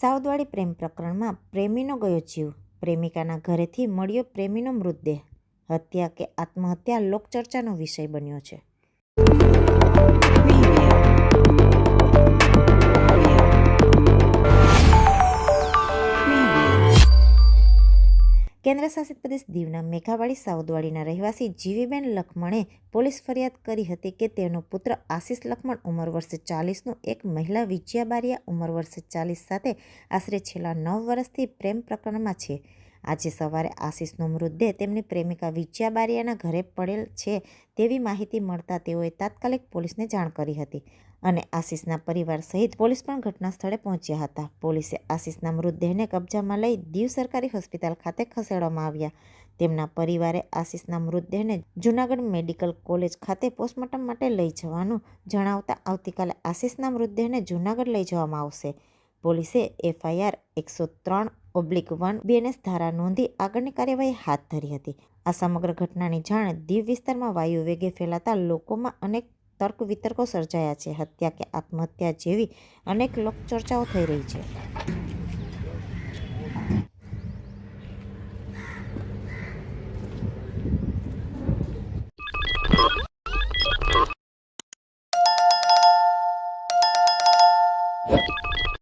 સાવદવાડી પ્રેમ પ્રકરણમાં પ્રેમીનો ગયો જીવ. પ્રેમિકાના ઘરેથી મળ્યો પ્રેમીનો મૃતદેહ. હત્યા કે આત્મહત્યા લોકચર્ચાનો વિષય બન્યો છે. કેન્દ્રશાસિત પ્રદેશ દીવના મેઘાવાડી સાઉદવાડીના રહેવાસી જીવીબેન લખમણે પોલીસ ફરિયાદ કરી હતી કે તેનો પુત્ર આશિષ લખમણ ઉંમર વર્ષે ચાલીસનું એક મહિલા વિજયા બારિયા ઉંમર વર્ષે ચાલીસ સાથે આશરે છેલ્લા નવ વર્ષથી પ્રેમ પ્રકરણમાં છે. આજે સવારે આશિષનો મૃતદેહ તેમની પ્રેમિકા વિજયા બારિયાના ઘરે પડેલ છે તેવી માહિતી મળતા તેઓએ તાત્કાલિક પોલીસને જાણ કરી હતી અને આશિષના પરિવાર સહિત પોલીસ પણ ઘટના સ્થળે પહોંચ્યા હતા. પોલીસે આશિષના મૃતદેહને કબજામાં લઈ દીવ સરકારી હોસ્પિટલ ખાતે ખસેડવામાં આવ્યા. તેમના પરિવારે આશિષના મૃતદેહને જૂનાગઢ મેડિકલ કોલેજ ખાતે પોસ્ટમોર્ટમ માટે લઈ જવાનું જણાવતા આવતીકાલે આશિષના મૃતદેહને જૂનાગઢ લઈ જવામાં આવશે. પોલીસે એફઆઈઆર એકસો ત્રણ ઓબ્લિક વન બીએનએસ ધારા નોંધી આગળની કાર્યવાહી હાથ ધરી હતી આ સમગ્ર ઘટનાની જાણ દીવ વિસ્તારમાં વાયુ વેગે ફેલાતા લોકોમાં અનેક તર્ક વિતર્કો સર્જાયા છે હત્યા કે આત્મહત્યા જેવી અનેક લોકચર્ચાઓ થઈ રહી છે you.